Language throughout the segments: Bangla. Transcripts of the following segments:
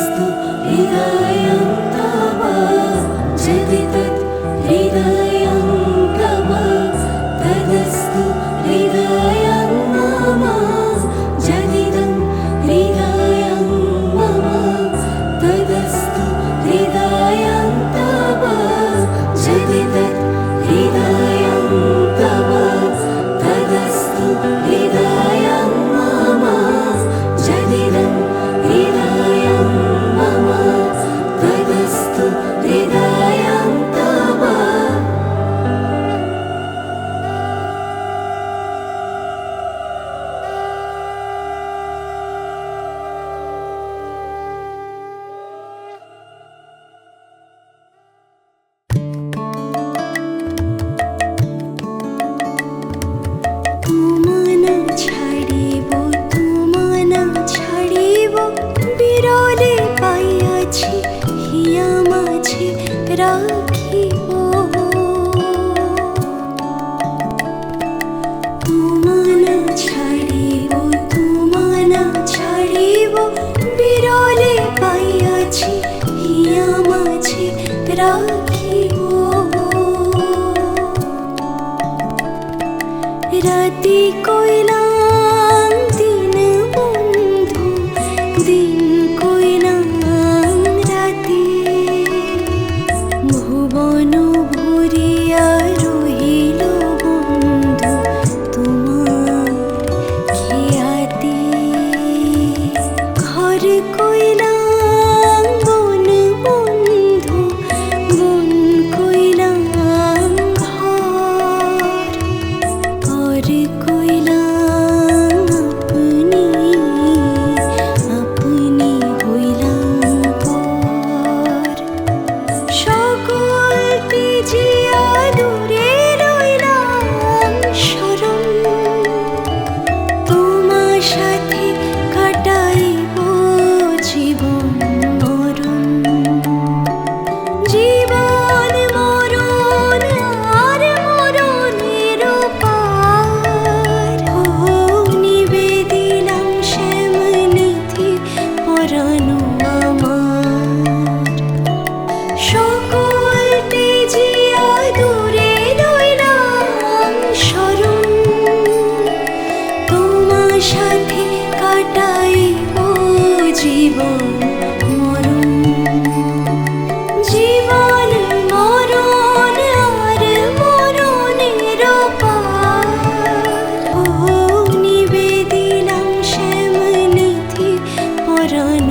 es. রাখিব। তোমানা ছাড়িব তোমানা ছাড়িব। বিরলে পাইয়াছি হিয়া মাঝে রাখিব। রাতি কইলা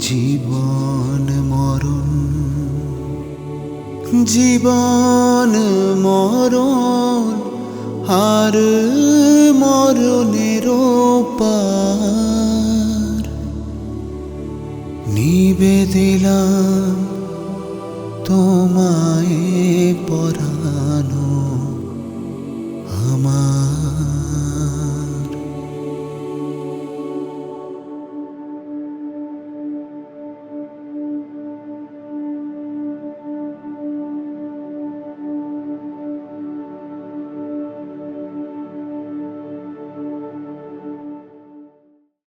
জীবন মরণ জীবন মরণ আর মরণের পার। নিবে দিলাম তোমায় পরা।